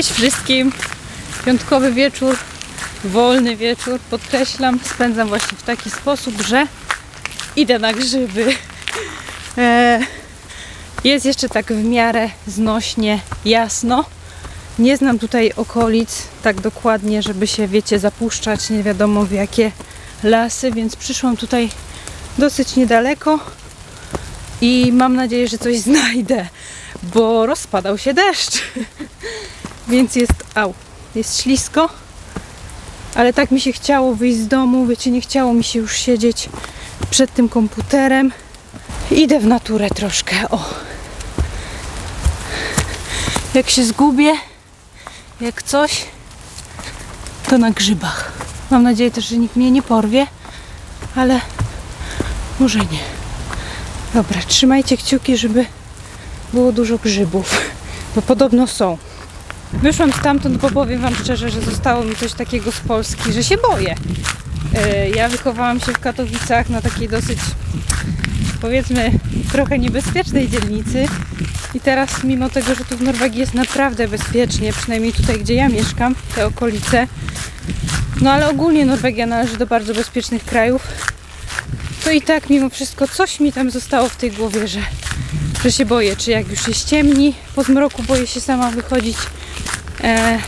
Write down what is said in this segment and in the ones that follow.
Cześć wszystkim! Piątkowy wieczór, wolny wieczór, podkreślam, spędzam właśnie w taki sposób, że idę na grzyby. E, jest jeszcze tak w miarę znośnie, jasno. Nie znam tutaj okolic tak dokładnie, żeby się, wiecie, zapuszczać nie wiadomo w jakie lasy, więc przyszłam tutaj dosyć niedaleko i mam nadzieję, że coś znajdę, bo rozpadał się deszcz. Więc jest, au, jest ślisko, ale tak mi się chciało wyjść z domu, wiecie, nie chciało mi się już siedzieć przed tym komputerem. Idę w naturę troszkę, o. Jak się zgubię, jak coś, to na grzybach. Mam nadzieję też, że nikt mnie nie porwie, ale może nie. Dobra, trzymajcie kciuki, żeby było dużo grzybów, bo podobno są. Wyszłam stamtąd, bo powiem Wam szczerze, że zostało mi coś takiego z Polski, że się boję. E, Ja wychowałam się w Katowicach na takiej dosyć, powiedzmy, trochę niebezpiecznej dzielnicy. I teraz, mimo tego, że tu w Norwegii jest naprawdę bezpiecznie, przynajmniej tutaj, gdzie ja mieszkam, te okolice, no ale ogólnie Norwegia należy do bardzo bezpiecznych krajów, to i tak mimo wszystko coś mi tam zostało w tej głowie, że, że się boję, czy jak już się ściemni, po zmroku boję się sama wychodzić. E,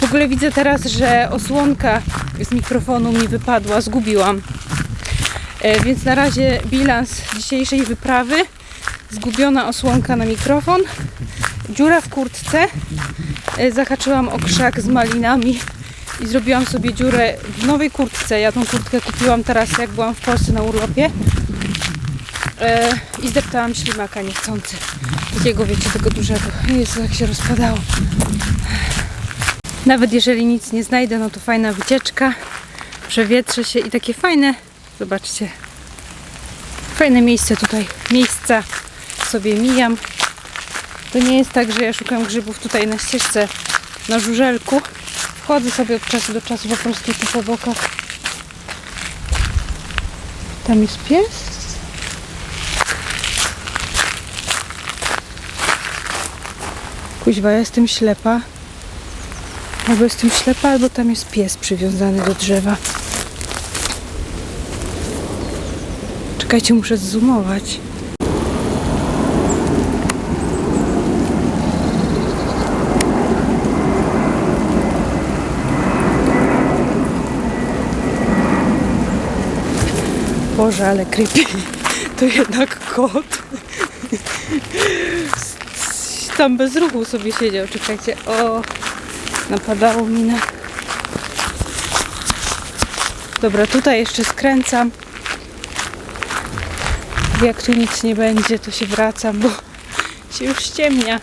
w ogóle widzę teraz, że osłonka z mikrofonu mi wypadła, zgubiłam. E, więc na razie bilans dzisiejszej wyprawy. Zgubiona osłonka na mikrofon, dziura w kurtce, e, zahaczyłam o krzak z malinami i zrobiłam sobie dziurę w nowej kurtce. Ja tą kurtkę kupiłam teraz, jak byłam w Polsce na urlopie. I zdeptałam ślimaka niechcący. Takiego, wiecie, tego dużego. Jezu, jak się rozpadało. Nawet jeżeli nic nie znajdę, no to fajna wycieczka. Przewietrzę się i takie fajne, zobaczcie, fajne miejsce tutaj, miejsca sobie mijam. To nie jest tak, że ja szukam grzybów tutaj na ścieżce na żużelku. Wchodzę sobie od czasu do czasu po prostu tu po bokach. Tam jest pies. Kuźwa, ja jestem ślepa. Albo jestem ślepa, albo tam jest pies przywiązany do drzewa. Czekajcie, muszę zoomować. Boże, ale creepy. To jednak kot. Tam bez ruchu sobie siedział. Czekajcie, o, napadało mi na... Dobra, tutaj jeszcze skręcam. Jak tu nic nie będzie, to się wracam, bo się już ściemnia.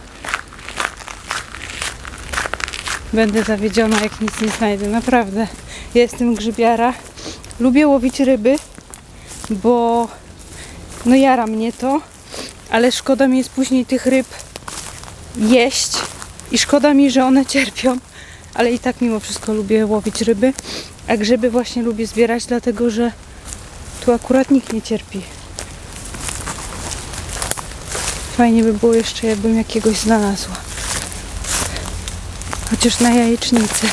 Będę zawiedziona, jak nic nie znajdę. Naprawdę. Ja Jestem grzybiara. Lubię łowić ryby, bo no jara mnie to, ale szkoda mi jest później tych ryb jeść i szkoda mi, że one cierpią, ale i tak mimo wszystko lubię łowić ryby, a grzyby właśnie lubię zbierać, dlatego że tu akurat nikt nie cierpi. Fajnie by było jeszcze, jakbym jakiegoś znalazła. Chociaż na jajecznicy.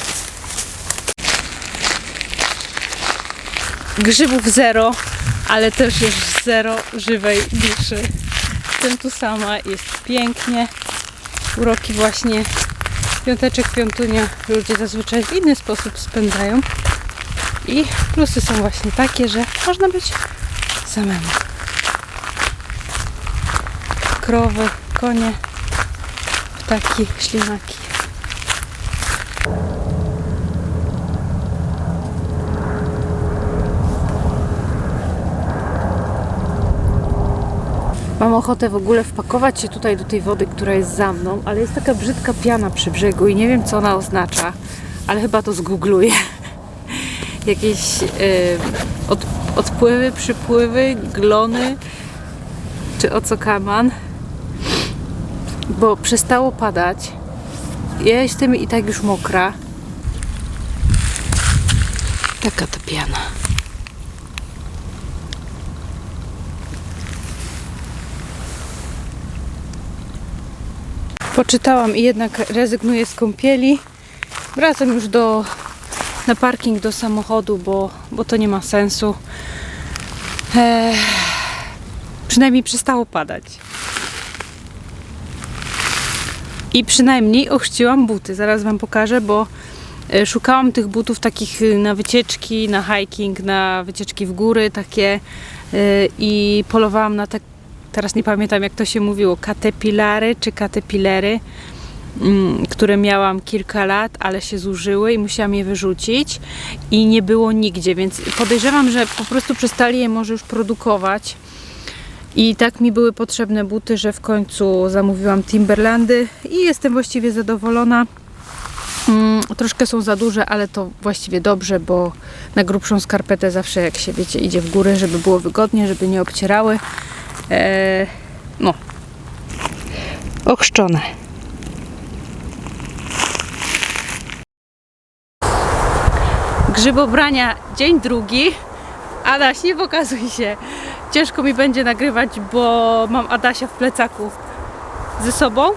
Grzybów zero, ale też jest zero żywej duszy. Jestem tu sama, jest pięknie. Uroki właśnie piąteczek, piątunia ludzie zazwyczaj w inny sposób spędzają. I plusy są właśnie takie, że można być samemu. Krowy, konie, ptaki, ślimaki. Mam ochotę w ogóle wpakować się tutaj do tej wody, która jest za mną, ale jest taka brzydka piana przy brzegu i nie wiem co ona oznacza, ale chyba to zgoogluję. Jakieś y, od, odpływy, przypływy, glony czy ocokaman, bo przestało padać. Ja jestem i tak już mokra. Taka ta piana. Poczytałam i jednak rezygnuję z kąpieli. Wracam już do, na parking do samochodu, bo, bo to nie ma sensu. Eee, przynajmniej przestało padać. I przynajmniej ochrzciłam buty. Zaraz Wam pokażę, bo e, szukałam tych butów takich y, na wycieczki, na hiking, na wycieczki w góry takie e, i polowałam na te, teraz nie pamiętam jak to się mówiło, katepilary czy katepilery, mm, które miałam kilka lat, ale się zużyły i musiałam je wyrzucić i nie było nigdzie, więc podejrzewam, że po prostu przestali je może już produkować. I tak mi były potrzebne buty, że w końcu zamówiłam Timberlandy i jestem właściwie zadowolona. Mm, troszkę są za duże, ale to właściwie dobrze, bo na grubszą skarpetę zawsze jak się wiecie idzie w górę, żeby było wygodnie, żeby nie obcierały. Eee, no. Ochrzczone. Grzybobrania dzień drugi. Adaś, nie pokazuj się. Ciężko mi będzie nagrywać, bo mam Adasia w plecaku ze sobą.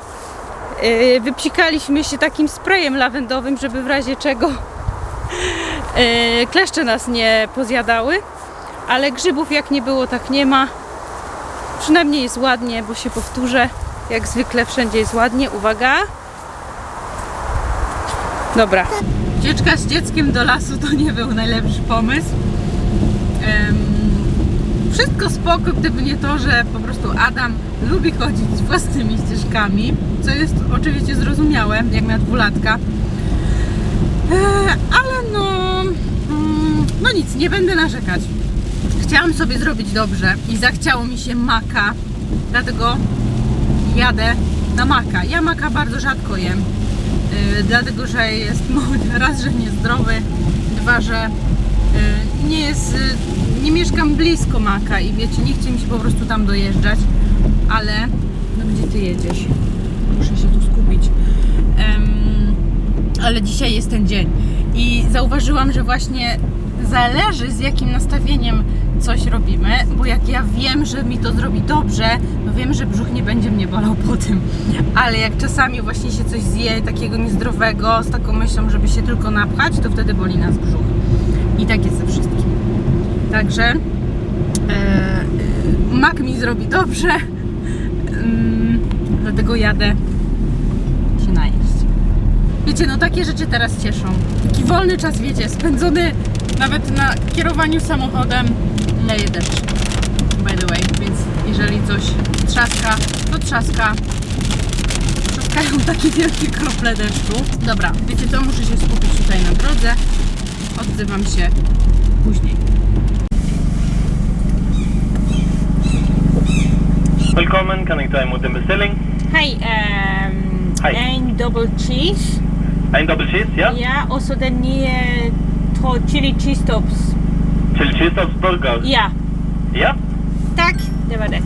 Yy, Wypsikaliśmy się takim sprayem lawendowym, żeby w razie czego yy, kleszcze nas nie pozjadały. Ale grzybów jak nie było, tak nie ma. Przynajmniej jest ładnie, bo się powtórzę. Jak zwykle wszędzie jest ładnie. Uwaga. Dobra. Ucieczka z dzieckiem do lasu to nie był najlepszy pomysł. Em, wszystko spoko, gdyby nie to, że po prostu Adam lubi chodzić własnymi ścieżkami, co jest oczywiście zrozumiałe, jak miał dwulatka. E, ale no, mm, no nic, nie będę narzekać. Chciałam sobie zrobić dobrze i zachciało mi się maka, dlatego jadę na maka. Ja maka bardzo rzadko jem, y, dlatego że jest raz, że niezdrowy, dwa, że y, nie jest, y, nie mieszkam blisko maka i wiecie, nie chce mi się po prostu tam dojeżdżać, ale no gdzie ty jedziesz? Muszę się tu skupić. Ale dzisiaj jest ten dzień i zauważyłam, że właśnie zależy z jakim nastawieniem coś robimy, bo jak ja wiem, że mi to zrobi dobrze, no wiem, że brzuch nie będzie mnie bolał po tym, ale jak czasami właśnie się coś zje takiego niezdrowego, z taką myślą, żeby się tylko napchać, to wtedy boli nas brzuch. I tak jest ze wszystkim. Także e, e, mak mi zrobi dobrze, mm, dlatego jadę się najeść. Wiecie, no takie rzeczy teraz cieszą. Taki wolny czas, wiecie, spędzony nawet na kierowaniu samochodem leje deszcz. By the way, więc jeżeli coś trzaska, to trzaska. Trzaskają takie wielkie krople deszczu. Dobra, wiecie co, muszę się skupić tutaj na drodze. Odzywam się później. Velkommen, kan jeg ta imot en bestilling? Hej, um, Hej. en double cheese. En double cheese, ja? Ja, så den nya to chili cheese tops. Cheese burger? Ja, Ja. Takk. Det var det.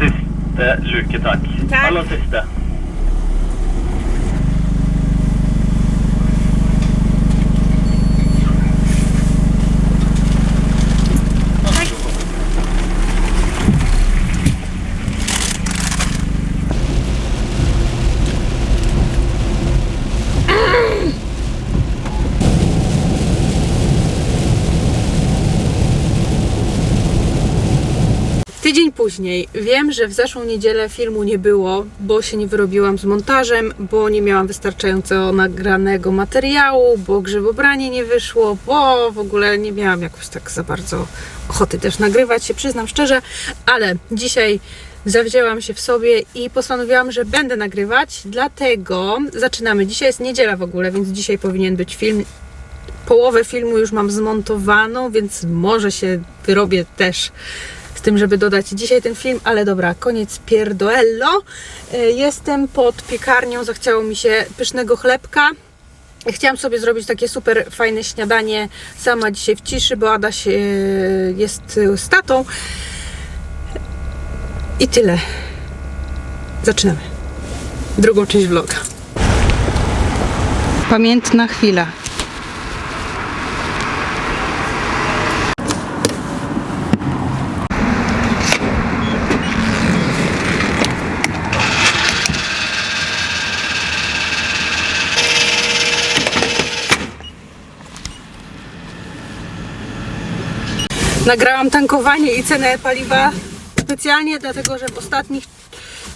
Siste luke, takk. Takk. Aller siste. Tydzień później wiem, że w zeszłą niedzielę filmu nie było, bo się nie wyrobiłam z montażem, bo nie miałam wystarczająco nagranego materiału, bo grzybobranie nie wyszło, bo w ogóle nie miałam jakoś tak za bardzo ochoty też nagrywać się, przyznam szczerze, ale dzisiaj zawzięłam się w sobie i postanowiłam, że będę nagrywać, dlatego zaczynamy. Dzisiaj jest niedziela w ogóle, więc dzisiaj powinien być film połowę filmu już mam zmontowaną, więc może się wyrobię też z tym, żeby dodać dzisiaj ten film, ale dobra, koniec pierdoello. Y, Jestem pod piekarnią, zachciało mi się pysznego chlebka. Chciałam sobie zrobić takie super fajne śniadanie sama dzisiaj w ciszy, bo Adaś y, jest y, z tatą. I tyle. Zaczynamy. Drugą część vloga. Pamiętna chwila. Nagrałam tankowanie i cenę paliwa specjalnie dlatego, że w ostatnich,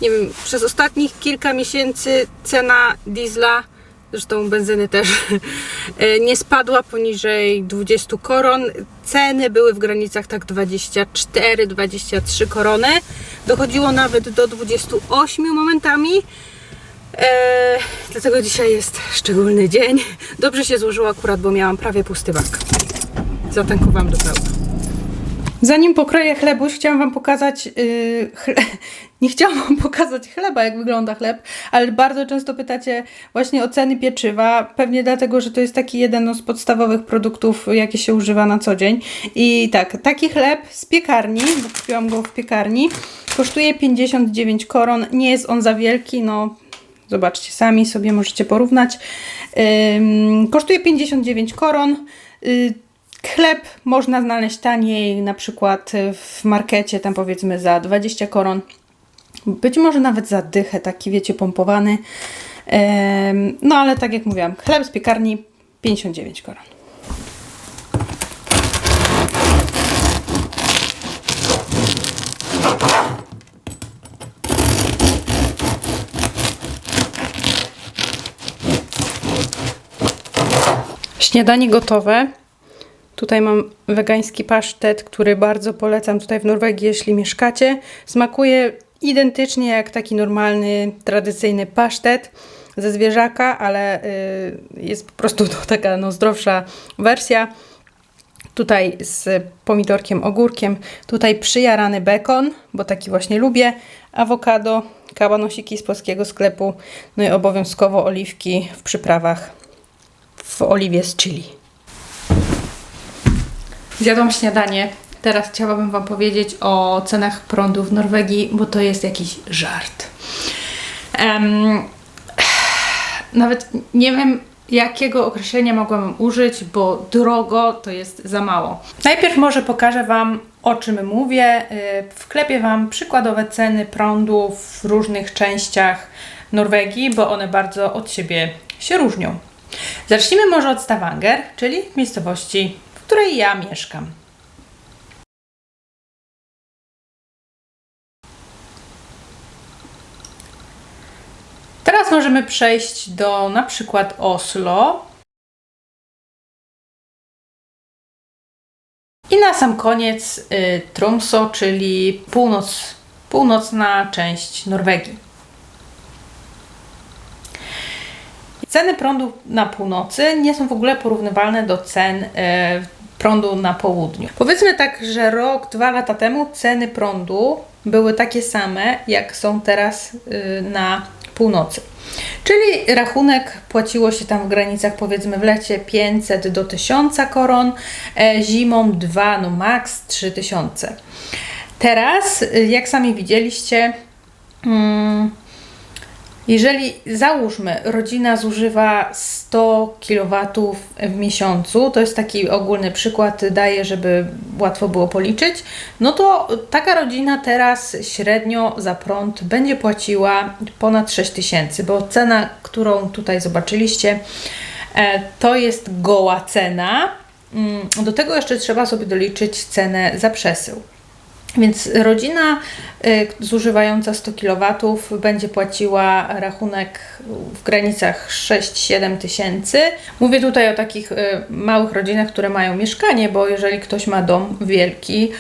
nie wiem, przez ostatnich kilka miesięcy cena diesla, zresztą benzyny też, nie spadła poniżej 20 koron. Ceny były w granicach tak 24-23 korony. Dochodziło nawet do 28 momentami. E, dlatego dzisiaj jest szczególny dzień. Dobrze się złożyło akurat, bo miałam prawie pusty bak. Zatankowałam do pełna. Zanim pokroję chlebuś, chciałam Wam pokazać. Yy, chle... Nie chciałam Wam pokazać chleba, jak wygląda chleb, ale bardzo często pytacie właśnie o ceny pieczywa. Pewnie dlatego, że to jest taki jeden z podstawowych produktów, jakie się używa na co dzień. I tak, taki chleb z piekarni, bo kupiłam go w piekarni, kosztuje 59 koron. Nie jest on za wielki, no Zobaczcie sami, sobie możecie porównać. Ym, kosztuje 59 koron. Y, chleb można znaleźć taniej, na przykład w markecie, tam powiedzmy za 20 koron. Być może nawet za dychę, taki wiecie, pompowany. No ale tak jak mówiłam, chleb z piekarni 59 koron. Śniadanie gotowe. Tutaj mam wegański pasztet, który bardzo polecam tutaj w Norwegii, jeśli mieszkacie. Smakuje identycznie jak taki normalny, tradycyjny pasztet ze zwierzaka, ale y, jest po prostu to taka no, zdrowsza wersja. Tutaj z pomidorkiem, ogórkiem. Tutaj przyjarany bekon, bo taki właśnie lubię. Awokado, kabanosiki z polskiego sklepu. No i obowiązkowo oliwki w przyprawach w oliwie z chili. Zjadłam śniadanie. Teraz chciałabym Wam powiedzieć o cenach prądu w Norwegii, bo to jest jakiś żart. Em, nawet nie wiem, jakiego określenia mogłabym użyć, bo drogo to jest za mało. Najpierw może pokażę Wam, o czym mówię. Y, Wklepię Wam przykładowe ceny prądu w różnych częściach Norwegii, bo one bardzo od siebie się różnią. Zacznijmy może od Stavanger, czyli miejscowości, w której ja mieszkam. Teraz możemy przejść do na przykład Oslo. I na sam koniec y, Tromsø, czyli północ, północna część Norwegii. Ceny prądu na północy nie są w ogóle porównywalne do cen e, prądu na południu. Powiedzmy tak, że rok, dwa lata temu ceny prądu były takie same, jak są teraz y, na północy. Czyli rachunek płaciło się tam w granicach powiedzmy w lecie 500 do 1000 koron, e, zimą 2, no max 3000. Teraz, y, jak sami widzieliście, mm, jeżeli załóżmy, rodzina zużywa 100 kW w miesiącu, to jest taki ogólny przykład, daję, żeby łatwo było policzyć, no to taka rodzina teraz średnio za prąd będzie płaciła ponad 6 tysięcy, bo cena, którą tutaj zobaczyliście, e, to jest goła cena. Mm, Do tego jeszcze trzeba sobie doliczyć cenę za przesył. Więc rodzina y, zużywająca 100 kW będzie płaciła rachunek w granicach 6-7 tysięcy. Mówię tutaj o takich y, małych rodzinach, które mają mieszkanie, bo jeżeli ktoś ma dom wielki,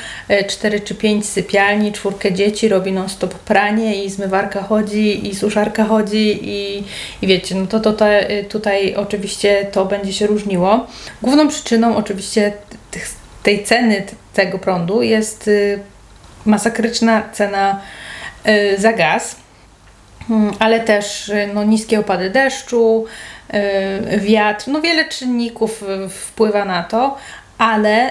4 czy 5 sypialni, czwórkę dzieci, robi non-stop pranie i zmywarka chodzi i suszarka chodzi i, i wiecie, no to, to, to y, tutaj oczywiście to będzie się różniło. Główną przyczyną oczywiście tych, tej ceny tego prądu jest y, masakryczna cena y, za gaz, Mm, ale też y, no, niskie opady deszczu, y, wiatr, no wiele czynników wpływa na to, ale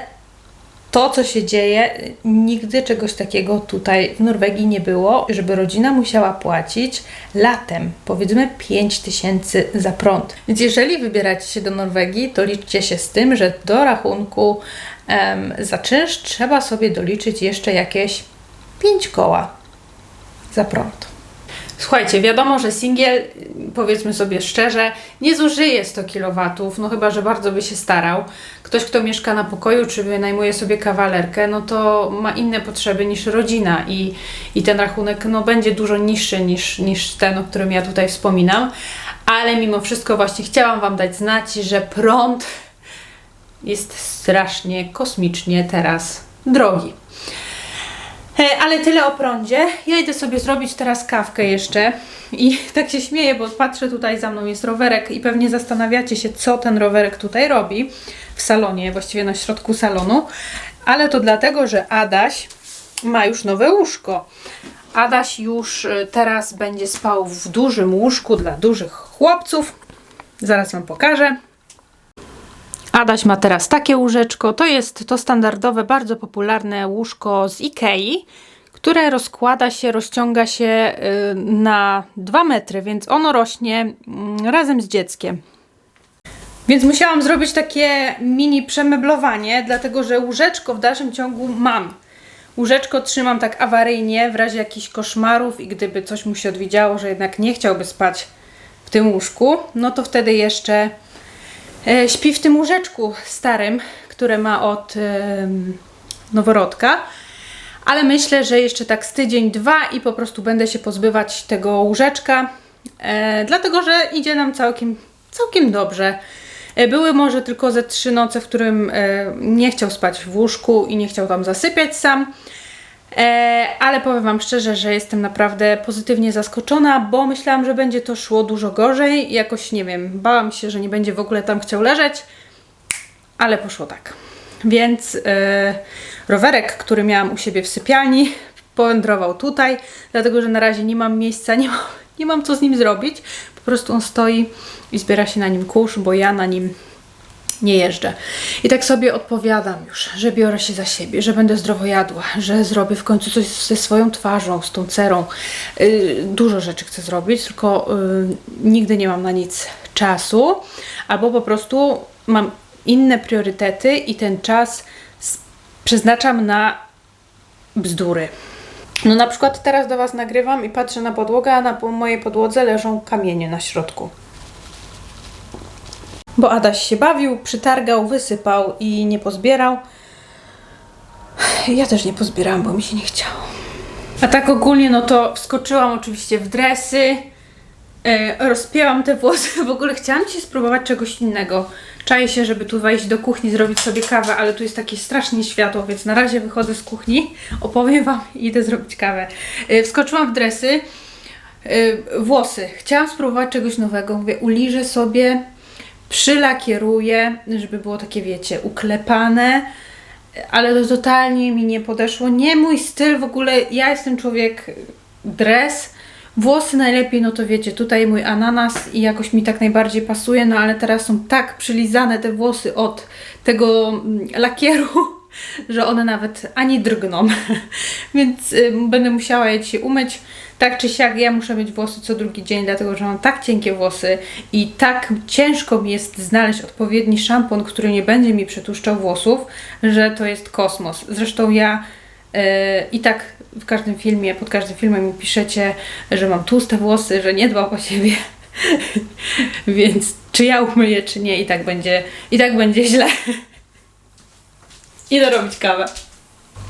to, co się dzieje, nigdy czegoś takiego tutaj w Norwegii nie było, żeby rodzina musiała płacić latem, powiedzmy 5 tysięcy za prąd. Więc jeżeli wybieracie się do Norwegii, to liczcie się z tym, że do rachunku em, za czynsz trzeba sobie doliczyć jeszcze jakieś 5 koła za prąd. Słuchajcie, wiadomo, że singiel powiedzmy sobie szczerze, nie zużyje 100 kW, no chyba, że bardzo by się starał. Ktoś, kto mieszka na pokoju, czy wynajmuje sobie kawalerkę, no to ma inne potrzeby niż rodzina i, i ten rachunek no, będzie dużo niższy niż, niż ten, o którym ja tutaj wspominam. Ale mimo wszystko właśnie chciałam Wam dać znać, że prąd jest strasznie kosmicznie teraz drogi. E, Ale tyle o prądzie. Ja idę sobie zrobić teraz kawkę jeszcze. I tak się śmieję, bo patrzę tutaj za mną jest rowerek i pewnie zastanawiacie się, co ten rowerek tutaj robi w salonie, właściwie na środku salonu. Ale to dlatego, że Adaś ma już nowe łóżko. Adaś już y, teraz będzie spał w dużym łóżku dla dużych chłopców. Zaraz Wam pokażę. Adaś ma teraz takie łóżeczko. To jest to standardowe, bardzo popularne łóżko z Ikei, które rozkłada się, rozciąga się y, na 2 metry, więc ono rośnie mm, razem z dzieckiem. Więc musiałam zrobić takie mini przemeblowanie, dlatego że łóżeczko w dalszym ciągu mam. Łóżeczko trzymam tak awaryjnie w razie jakichś koszmarów i gdyby coś mu się odwidziało, że jednak nie chciałby spać w tym łóżku, no to wtedy jeszcze śpi w tym łóżeczku starym, które ma od em, noworodka. Ale myślę, że jeszcze tak z tydzień, dwa i po prostu będę się pozbywać tego łóżeczka, e, dlatego że idzie nam całkiem, całkiem dobrze. E, Były może tylko ze trzy noce, w którym e, nie chciał spać w łóżku i nie chciał tam zasypiać sam. E, ale powiem Wam szczerze, że jestem naprawdę pozytywnie zaskoczona, bo myślałam, że będzie to szło dużo gorzej. Jakoś nie wiem, bałam się, że nie będzie w ogóle tam chciał leżeć, ale poszło tak. Więc e, rowerek, który miałam u siebie w sypialni, powędrował tutaj, dlatego że na razie nie mam miejsca, nie mam, nie mam co z nim zrobić. Po prostu on stoi i zbiera się na nim kurz, bo ja na nim nie jeżdżę. I tak sobie odpowiadam już, że biorę się za siebie, że będę zdrowo jadła, że zrobię w końcu coś ze swoją twarzą, z tą cerą. Yy, dużo rzeczy chcę zrobić, tylko yy, nigdy nie mam na nic czasu, albo po prostu mam inne priorytety i ten czas przeznaczam na bzdury. No na przykład teraz do Was nagrywam i patrzę na podłogę, a na mojej podłodze leżą kamienie na środku. Bo Adaś się bawił, przytargał, wysypał i nie pozbierał. Ja też nie pozbierałam, bo mi się nie chciało. A tak ogólnie, no to wskoczyłam oczywiście w dresy, e, rozpięłam te włosy. W ogóle chciałam dzisiaj spróbować czegoś innego. Czaję się, żeby tu wejść do kuchni, zrobić sobie kawę, ale tu jest takie strasznie światło, więc na razie wychodzę z kuchni, opowiem Wam i idę zrobić kawę. E, Wskoczyłam w dresy, e, włosy. Chciałam spróbować czegoś nowego. Mówię, uliżę sobie, przylakieruję, żeby było takie, wiecie, uklepane, ale to totalnie mi nie podeszło. Nie mój styl w ogóle. Ja jestem człowiek dres. Włosy najlepiej, no to wiecie, tutaj mój ananas i jakoś mi tak najbardziej pasuje, no ale teraz są tak przylizane te włosy od tego mm, lakieru, że one nawet ani drgną. Więc y, będę musiała je dzisiaj umyć. Tak czy siak, ja muszę mieć włosy co drugi dzień, dlatego że mam tak cienkie włosy i tak ciężko mi jest znaleźć odpowiedni szampon, który nie będzie mi przetłuszczał włosów, że to jest kosmos. Zresztą ja e, i tak w każdym filmie, pod każdym filmem mi piszecie, że mam tłuste włosy, że nie dbam o siebie. Więc czy ja umyję, czy nie, i tak będzie, i tak będzie źle. Idę robić kawę.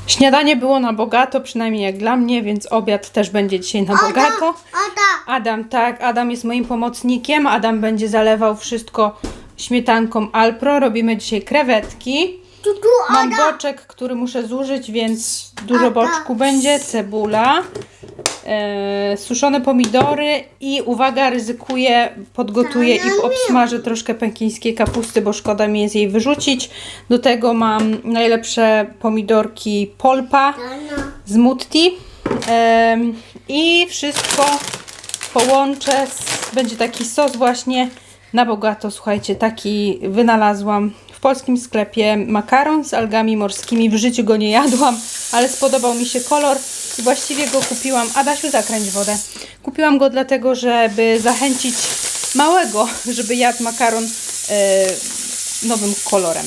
Śniadanie było na bogato, przynajmniej jak dla mnie, więc obiad też będzie dzisiaj na bogato. Adam, tak, Adam jest moim pomocnikiem. Adam będzie zalewał wszystko śmietanką Alpro. Robimy dzisiaj krewetki. Mam boczek, który muszę zużyć, więc dużo boczku będzie. Cebula, e, suszone pomidory i uwaga, ryzykuję, podgotuję i obsmażę troszkę pękińskiej kapusty, bo szkoda mi jest jej wyrzucić. Do tego mam najlepsze pomidorki polpa z mutti. Em, I wszystko połączę. Z, będzie taki sos właśnie na bogato. Słuchajcie, taki wynalazłam polskim sklepie makaron z algami morskimi. W życiu go nie jadłam, ale spodobał mi się kolor i właściwie go kupiłam. Adasiu, zakręć wodę. Kupiłam go dlatego, żeby zachęcić małego, żeby jadł makaron e, nowym kolorem.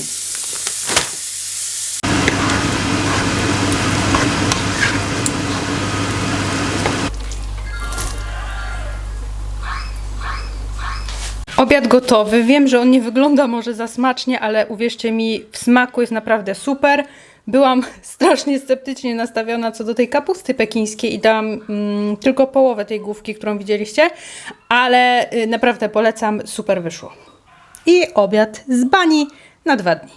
Obiad gotowy. Wiem, że on nie wygląda może za smacznie, ale uwierzcie mi, w smaku jest naprawdę super. Byłam strasznie sceptycznie nastawiona co do tej kapusty pekińskiej i dałam mm, tylko połowę tej główki, którą widzieliście, ale y, naprawdę polecam, super wyszło. I obiad z bani na dwa dni.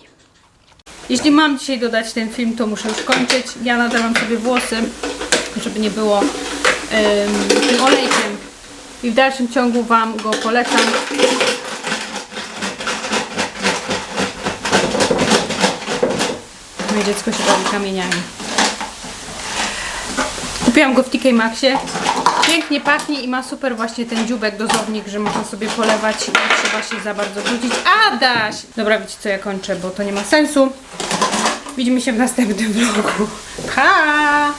Jeśli mam dzisiaj dodać ten film, to muszę już kończyć. Ja nadałam sobie włosy, żeby nie było ym, tym olejkiem. I w dalszym ciągu Wam go polecam. Moje dziecko się bawi kamieniami. Kupiłam go w TK Maxie. Pięknie pachnie i ma super właśnie ten dziubek dozownik, że można sobie polewać i nie trzeba się za bardzo brudzić. Adaś! Dobra, wiecie co, ja kończę, bo to nie ma sensu. Widzimy się w następnym vlogu. Pa!